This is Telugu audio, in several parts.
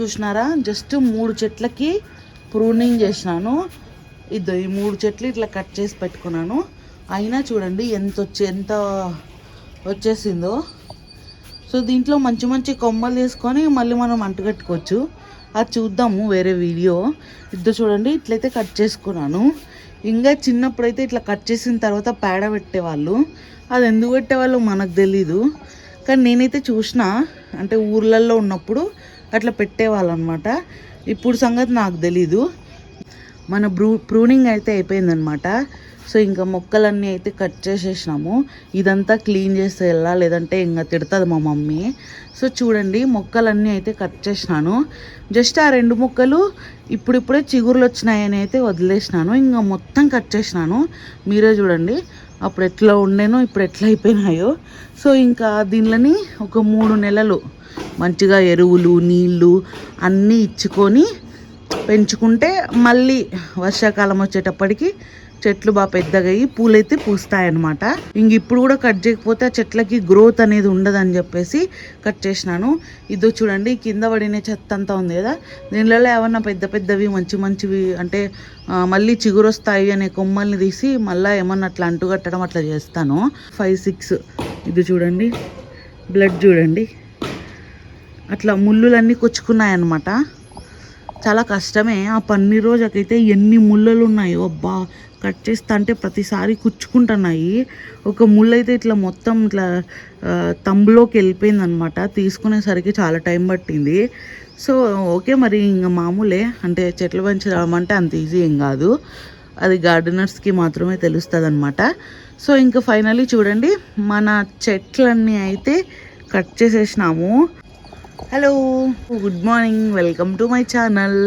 చూసినారా? జస్ట్ మూడు చెట్లకి ప్రూనింగ్ చేసినాను. ఇది ఈ మూడు చెట్లు ఇట్లా కట్ చేసి పెట్టుకున్నాను. అయినా చూడండి ఎంత వచ్చి ఎంత వచ్చేసిందో. సో దీంట్లో మంచి మంచి కొమ్మలు తీసుకొని మళ్ళీ మనం అంటుకట్టుకోవచ్చు అది చూద్దాము వేరే వీడియో. ఇద్దరు చూడండి ఇట్లయితే కట్ చేసుకున్నాను. ఇంకా చిన్నప్పుడైతే ఇట్లా కట్ చేసిన తర్వాత పేడ పెట్టేవాళ్ళు. అది ఎందుకు పెట్టేవాళ్ళు మనకు తెలీదు. కానీ నేనైతే చూసిన అంటే ఊర్లలో ఉన్నప్పుడు అట్లా పెట్టేవాళ్ళు అనమాట ఇప్పుడు సంగతి నాకు తెలీదు. మన బ్రూ ప్రూనింగ్ అయితే అయిపోయిందనమాట. సో ఇంకా మొక్కలన్నీ అయితే కట్ చేసేసినాము. ఇదంతా క్లీన్ చేస్తే వెళ్ళా లేదంటే ఇంకా తిడుతుంది మా మమ్మీ. సో చూడండి మొక్కలన్నీ అయితే కట్ చేసినాను. జస్ట్ ఆ రెండు మొక్కలు ఇప్పుడిప్పుడే చిగురులు వచ్చినాయని అయితే వదిలేసినాను. ఇంకా మొత్తం కట్ చేసినాను. మీరే చూడండి అప్పుడు ఎట్లా ఉండేనో ఇప్పుడు ఎట్లా అయిపోయినాయో. సో ఇంకా దీనిలని ఒక మూడు నెలలు మంచిగా ఎరువులు నీళ్ళు అన్నీ ఇచ్చుకొని పెంచుకుంటే మళ్ళీ వర్షాకాలం వచ్చేటప్పటికి చెట్లు బాగా పెద్దగా అయ్యి పూలైతే పూస్తాయన్నమాట. ఇంక ఇప్పుడు కూడా కట్ చేయకపోతే ఆ చెట్లకి గ్రోత్ అనేది ఉండదని చెప్పేసి కట్ చేసినాను. ఇదో చూడండి కింద పడిన చెత్త అంతా ఉంది కదా. దీనిలో ఏమన్నా పెద్ద పెద్దవి మంచి మంచివి అంటే మళ్ళీ చిగురు వస్తాయి అనే కొమ్మల్ని తీసి మళ్ళీ ఏమన్నా అట్లా అంటుకట్టడం అట్లా చేస్తాను. ఫైవ్ సిక్స్ ఇది చూడండి బ్లడ్ చూడండి. అట్లా ముళ్ళులన్నీ కొచ్చుకున్నాయన్నమాట. చాలా కష్టమే. ఆ పన్ని రోజుకైతే ఎన్ని ముళ్ళలు ఉన్నాయో అబ్బా! కట్ చేస్తా అంటే ప్రతిసారి కుచ్చుకుంటున్నాయి. ఒక ముళ్ళు అయితే ఇట్లా మొత్తం ఇట్లా తంబులోకి వెళ్ళిపోయింది అనమాట తీసుకునేసరికి చాలా టైం పట్టింది. సో ఓకే మరి ఇంకా మామూలే. అంటే చెట్లు పెంచడం అంటే అంత ఈజీ ఏం కాదు. అది గార్డెనర్స్కి మాత్రమే తెలుస్తుంది అనమాట సో ఇంకా ఫైనలీ చూడండి మన చెట్లన్నీ అయితే cut చేసేసినాము. Hello good morning welcome to my channel.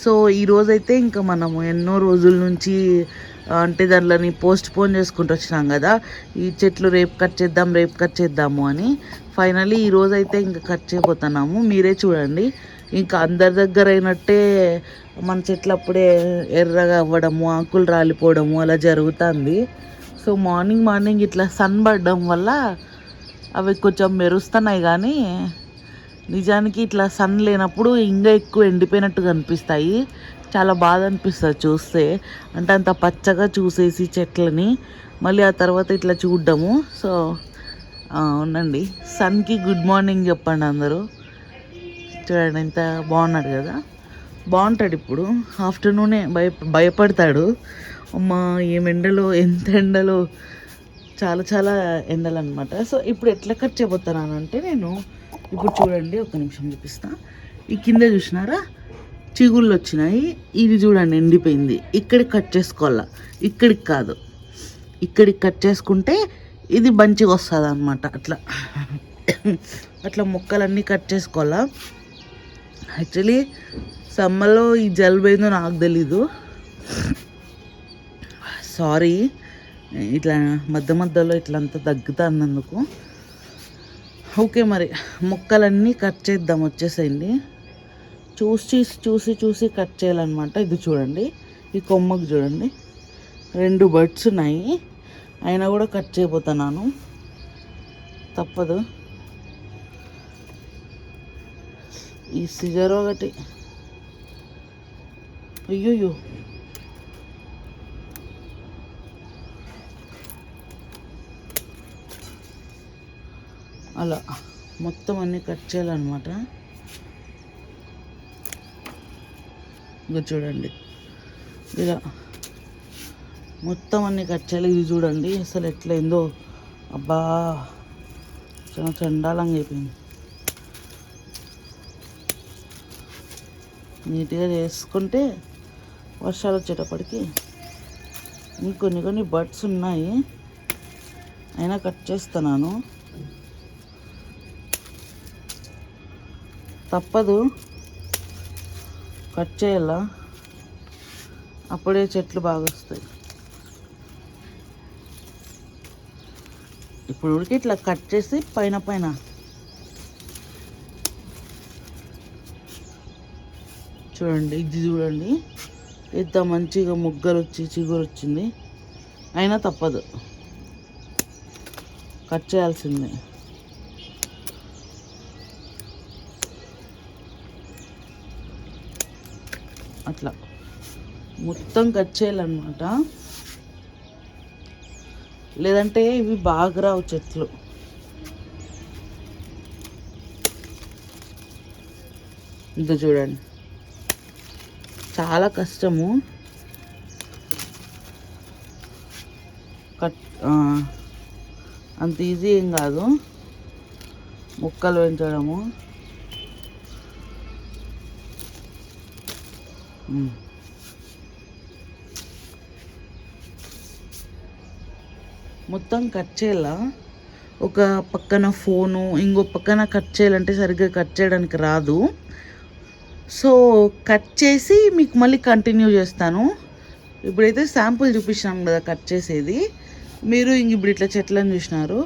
So ఈరోజైతే ఇంకా మనము ఎన్నో రోజుల నుంచి అంటే దాంట్లోని పోస్ట్ పోన్ చేసుకుంటూ వచ్చినాం కదా. ఈ చెట్లు రేపు కట్ చేద్దాం రేపు కట్ చేద్దాము అని. ఫైనలీ ఈరోజైతే ఇంకా కట్ చేయబోతున్నాము. మీరే చూడండి. ఇంకా అందరి దగ్గర అయినట్టే మన చెట్లు అప్పుడే ఎర్రగా అవ్వడము ఆకులు రాలిపోవడము అలా జరుగుతుంది. సో మార్నింగ్ మార్నింగ్ ఇట్లా సన్ పడడం వల్ల అవి కొంచెం మెరుస్తున్నాయి కానీ నిజానికి ఇట్లా సన్ లేనప్పుడు ఇంకా ఎక్కువ ఎండిపోయినట్టు కనిపిస్తాయి. చాలా బాధ అనిపిస్తుంది చూస్తే. అంటే అంత పచ్చగా చూసేసి చెట్లని. మళ్ళీ ఆ తర్వాత ఇట్లా చూడ్డము. సో అవునండి. ఉండండి సన్కి గుడ్ మార్నింగ్ చెప్పండి అందరూ. చూడండి ఎంత బాగున్నాడు కదా. బాగుంటాడు ఇప్పుడు. ఆఫ్టర్నూనే భయ భయపడతాడు. అమ్మ ఏం ఎండలో ఎంత ఎండలో. చాలా చాలా ఎండలు అనమాట సో ఇప్పుడు ఎట్లా కట్ చేయబోతున్నానంటే నేను ఇప్పుడు చూడండి ఒక నిమిషం చూపిస్తా. ఈ కింద చూసినారా? చిగుళ్ళు వచ్చినాయి. ఇది చూడండి ఎండిపోయింది. ఇక్కడికి కట్ చేసుకోవాలా? ఇక్కడికి కాదు. ఇక్కడికి కట్ చేసుకుంటే ఇది మంచిగా వస్తుంది అనమాట అట్లా. అట్లా మొక్కలన్నీ కట్ చేసుకోవాలా? యాక్చువల్లీ సమ్మర్లో ఈ జలుబు నాకు తెలీదు. సారీ ఇట్లా మధ్య మధ్యలో ఇట్లా అంతా తగ్గుతా అన్నందుకు ఓకే మరి మొక్కలన్నీ కట్ చేద్దాం వచ్చేసేయండి. చూసి చూసి చూసి కట్ చేయాలన్నమాట. ఇది చూడండి ఈ కొమ్మకు చూడండి. రెండు బర్డ్స్ ఉన్నాయి అయినా కూడా కట్ చేయబోతున్నాను. తప్పదు. ఈ సిజర్ ఒకటి అయ్యోయ్యో. అలా మొత్తం అన్నీ కట్ చేయాలన్నమాట. ఇంకా చూడండి. ఇలా మొత్తం అన్నీ కట్ చేయాలి. ఇది చూడండి అసలు ఎట్లయిందో. అబ్బా చాలా చండాలంగా అయిపోయింది. నీట్గా చేసుకుంటే వర్షాలు వచ్చేటప్పటికి ఇంకొన్ని కొన్ని బర్డ్స్ ఉన్నాయి. అయినా కట్ చేస్తున్నాను తప్పదు. కట్ చేయాలా? అప్పుడే చెట్లు బాగా వస్తాయి. ఇప్పుడు ఉడికి ఇట్లా కట్ చేసి పైన పైన. చూడండి ఇది చూడండి. ఎంత మంచిగా ముగ్గలు వచ్చి చిగురు వచ్చింది అయినా తప్పదు. కట్ చేయాల్సిందే. అట్లా. మొత్తం కట్ చేయాలన్నమాట లేదంటే ఇవి బాగా రావు చెట్లు. ఇంత చూడండి. చాలా కష్టము. కట్ అంత ఈజీ ఏం కాదు. ముక్కలు పెంచడము. మొత్తం కట్ చేయాల? ఒక పక్కన ఫోను ఇంకో పక్కన కట్ చేయాలంటే సరిగ్గా కట్ చేయడానికి రాదు. సో కట్ చేసి మీకు మళ్ళీ కంటిన్యూ చేస్తాను. ఇప్పుడైతే శాంపుల్ చూపించినాం కదా కట్ చేసేది. మీరు ఇంక ఇప్పుడు ఇట్లా చెట్లను చూసినారు.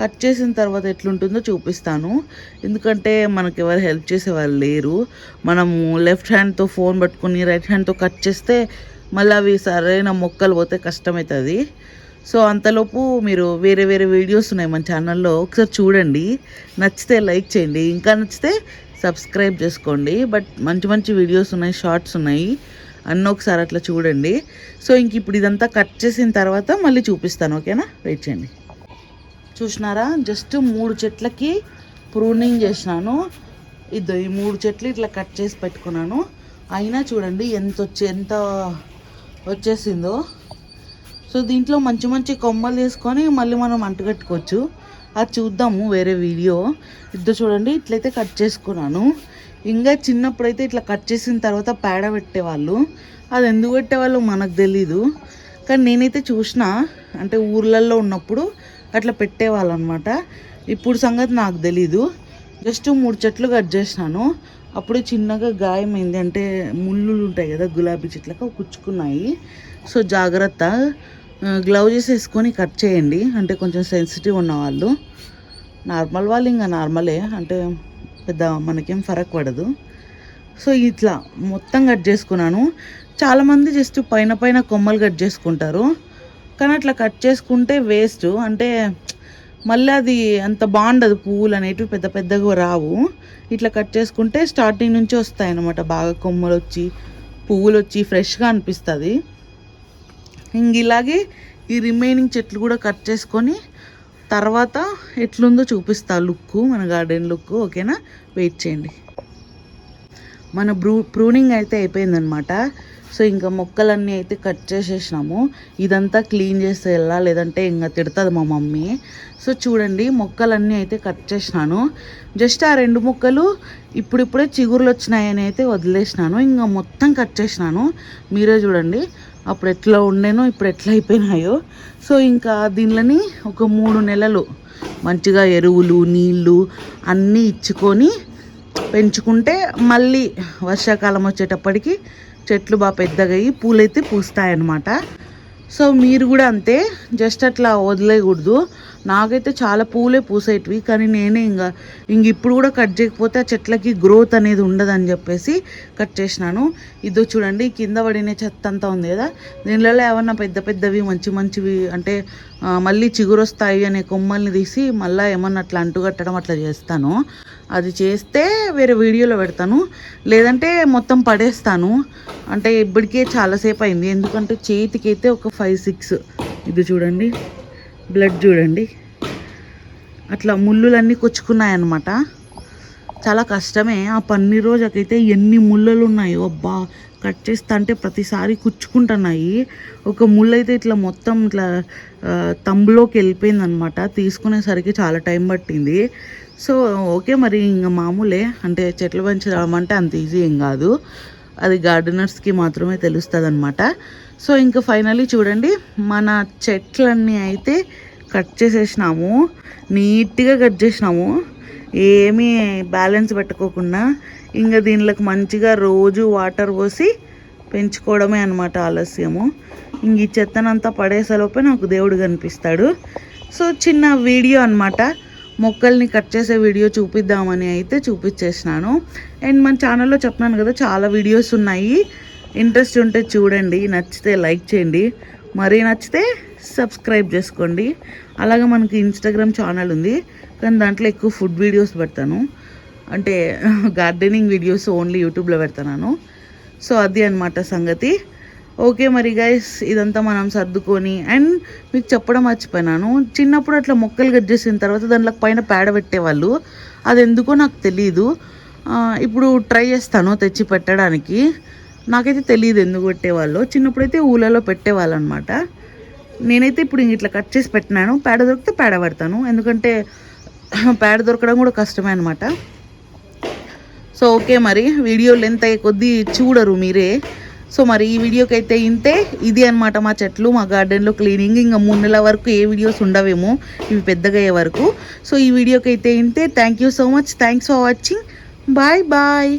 కట్ చేసిన తర్వాత ఎట్లుంటుందో చూపిస్తాను. ఎందుకంటే మనకి ఎవరు హెల్ప్ చేసే వాళ్ళు లేరు. మనము లెఫ్ట్ హ్యాండ్తో ఫోన్ పట్టుకుని రైట్ హ్యాండ్తో కట్ చేస్తే మళ్ళీ అవి సరైన మొక్కలు పోతే కష్టమవుతుంది. సో అంతలోపు మీరు వేరే వేరే వీడియోస్ ఉన్నాయి మన ఛానల్లో. ఒకసారి చూడండి. నచ్చితే లైక్ చేయండి. ఇంకా నచ్చితే సబ్స్క్రైబ్ చేసుకోండి. బట్ మంచి మంచి వీడియోస్ ఉన్నాయి షార్ట్స్ ఉన్నాయి. అన్నీ ఒకసారి అట్లా చూడండి. సో ఇంక ఇప్పుడు ఇదంతా కట్ చేసిన తర్వాత మళ్ళీ చూపిస్తాను. ఓకేనా? వెయిట్ చేయండి. చూసినారా? జస్ట్ మూడు చెట్లకి ప్రూనింగ్ చేసినాను. ఇది ఈ మూడు చెట్లు ఇట్లా కట్ చేసి పెట్టుకున్నాను. అయినా చూడండి ఎంత వచ్చి ఎంత వచ్చేసిందో. సో దీంట్లో మంచి మంచి కొమ్మలు తీసుకొని మళ్ళీ మనం అంటుకట్టుకోవచ్చు. అది చూద్దాము వేరే వీడియో. ఇద్దరు చూడండి ఇట్లయితే కట్ చేసుకున్నాను. ఇంకా చిన్నప్పుడైతే ఇట్లా కట్ చేసిన తర్వాత పేడ పెట్టేవాళ్ళు. అది ఎందుకు పెట్టేవాళ్ళు మనకు తెలీదు. కానీ నేనైతే చూసిన అంటే ఊర్లలో ఉన్నప్పుడు అట్లా పెట్టేవాళ్ళు అనమాట ఇప్పుడు సంగతి నాకు తెలీదు. జస్ట్ మూడు చెట్లు కట్ చేసినాను. అప్పుడు చిన్నగా గాయమైంది. అంటే ముళ్ళు ఉంటాయి కదా గులాబీ చెట్లకు కుచ్చుకున్నాయి. సో జాగ్రత్త. గ్లౌజెస్ వేసుకొని కట్ చేయండి. అంటే కొంచెం సెన్సిటివ్ ఉన్న వాళ్ళు నార్మల్ వాళ్ళు ఇంకా నార్మలే. అంటే పెద్ద మనకేం ఫరక్ పడదు. సో ఇట్లా మొత్తం కట్ చేసుకున్నాను. చాలామంది జస్ట్ పైన పైన కొమ్మలు కట్ చేసుకుంటారు. కానీ అట్లా కట్ చేసుకుంటే వేస్ట్ అంటే మళ్ళీ అది అంత బాగుండదు పువ్వులు అనేటివి పెద్ద పెద్దగా రావు. ఇట్లా కట్ చేసుకుంటే స్టార్టింగ్ నుంచి వస్తాయి అన్నమాట. బాగా కొమ్మలు వచ్చి పువ్వులు వచ్చి ఫ్రెష్గా అనిపిస్తుంది. ఇంక ఇలాగే ఈ రిమైనింగ్ చెట్లు కూడా కట్ చేసుకొని తర్వాత ఎట్లుందో చూపిస్తా లుక్ మన గార్డెన్ లుక్ ఓకేనా వెయిట్ చేయండి. మన బ్రూ ప్రూనింగ్ అయితే అయిపోయిందనమాట సో ఇంకా మొక్కలన్నీ అయితే కట్ చేసేసినాము. ఇదంతా క్లీన్ చేస్తే వెళ్ళా లేదంటే ఇంకా తిడుతుంది మా మమ్మీ. సో చూడండి మొక్కలన్నీ అయితే కట్ చేసినాను. జస్ట్ ఆ రెండు మొక్కలు ఇప్పుడిప్పుడే చిగురులు వచ్చినాయని అయితే వదిలేసినాను. ఇంకా మొత్తం కట్ చేసినాను. మీరే చూడండి అప్పుడు ఎట్లా ఉండేనో ఇప్పుడు ఎట్లా అయిపోయినాయో. సో ఇంకా దీనిలని ఒక మూడు నెలలు మంచిగా ఎరువులు నీళ్ళు అన్నీ ఇచ్చుకొని పెంచుకుంటే మళ్ళీ వర్షాకాలం వచ్చేటప్పటికి చెట్లు బాగా పెద్దగయ్యి పూలైతే పూస్తాయన్నమాట. సో మీరు కూడా అంతే జస్ట్ అట్లా వదిలేయకూడదు. నాకైతే చాలా పూలే పూసేటివి కానీ నేనే ఇంకా ఇంక ఇప్పుడు కూడా కట్ చేయకపోతే ఆ చెట్లకి గ్రోత్ అనేది ఉండదని చెప్పేసి కట్ చేసినాను. ఇదో చూడండి కింద పడిన చెత్త అంతా ఉంది కదా దీనిలో ఏమన్నా పెద్ద పెద్దవి మంచి మంచివి అంటే మళ్ళీ చిగురు వస్తాయి అనే కొమ్మల్ని తీసి మళ్ళీ ఏమన్నా అట్లా అంటుకట్టడం అట్లా చేస్తాను. అది చేస్తే వేరే వీడియోలో పెడతాను. లేదంటే మొత్తం పడేస్తాను. అంటే ఇప్పటికే చాలాసేపు అయింది. ఎందుకంటే చేతికైతే ఒక ఫైవ్ సిక్స్ ఇది చూడండి. బ్లడ్ చూడండి. అట్లా ముళ్ళులన్నీ కొచ్చుకున్నాయన్నమాట. చాలా కష్టమే. ఆ పన్నీర్ రోజుకైతే ఎన్ని ముళ్ళలు ఉన్నాయో అబ్బా. కట్ చేస్తా అంటే ప్రతిసారి కుచ్చుకుంటున్నాయి. ఒక ముళ్ళు అయితే ఇట్లా మొత్తం ఇట్లా తంబులోకి వెళ్ళిపోయింది అనమాట తీసుకునేసరికి చాలా టైం పట్టింది. సో ఓకే మరి ఇంకా మామూలే. అంటే చెట్లు పెంచడం అంటే అంత ఈజీ ఏం కాదు. అది గార్డెనర్స్కి మాత్రమే తెలుస్తుంది అనమాట సో ఇంకా ఫైనలీ చూడండి మన చెట్లన్నీ అయితే కట్ చేసేసినాము. నీట్గా కట్ చేసినాము. ఏమీ బ్యాలెన్స్ పెట్టుకోకుండా ఇంకా దీనిలోకి మంచిగా రోజు వాటర్ పోసి పెంచుకోవడమే అనమాట ఆలస్యము. ఇంక ఈ చెత్తనంతా పడేసేలోపే నాకు దేవుడు కనిపిస్తాడు. సో చిన్న వీడియో అన్నమాట. మొక్కల్ని కట్ చేసే వీడియో చూపిద్దామని అయితే చూపించేసినాను. అండ్ మన ఛానల్లో చెప్పినాను కదా చాలా వీడియోస్ ఉన్నాయి. ఇంట్రెస్ట్ ఉంటే చూడండి నచ్చితే లైక్ చేయండి. మరీ నచ్చితే సబ్స్క్రైబ్ చేసుకోండి. అలాగే మనకి ఇన్స్టాగ్రామ్ ఛానల్ ఉంది. కానీ దాంట్లో ఎక్కువ ఫుడ్ వీడియోస్ పెడతాను. అంటే గార్డెనింగ్ వీడియోస్ ఓన్లీ యూట్యూబ్లో పెడతాను. సో అది అనమాట సంగతి. ఓకే మరి గైస్ ఇదంతా మనం సర్దుకొని అండ్ మీకు చెప్పడం మర్చిపోయినాను. చిన్నప్పుడు అట్లా మొక్కలు కట్ చేసిన తర్వాత దాంట్లో పైన పేడ పెట్టేవాళ్ళు. అది ఎందుకో నాకు తెలియదు ఇప్పుడు ట్రై చేస్తాను తెచ్చి పెట్టడానికి. నాకైతే తెలియదు ఎందుకు పెట్టేవాళ్ళు. చిన్నప్పుడైతే ఊళ్ళలో పెట్టేవాళ్ళు అనమాట నేనైతే ఇప్పుడు ఇంక ఇట్లా కట్ చేసి పెట్టినాను. పేడ దొరికితే పేడ పెడతాను. ఎందుకంటే పేడ దొరకడం కూడా కష్టమే అనమాట సో ఓకే మరి వీడియో లెంత్ అయ్యే కొద్దీ చూడరు మీరే. సో మరి ఈ వీడియోకి అయితే ఇంతే. ఇది అనమాట మా చెట్లు మా గార్డెన్లో క్లీనింగ్. ఇంకా మూడు నెలల వరకు ఏ వీడియోస్ ఉండవేమో ఇవి పెద్దగా అయ్యే వరకు. సో ఈ వీడియోకి అయితే ఇంతే. Thank you so much thanks for watching bye bye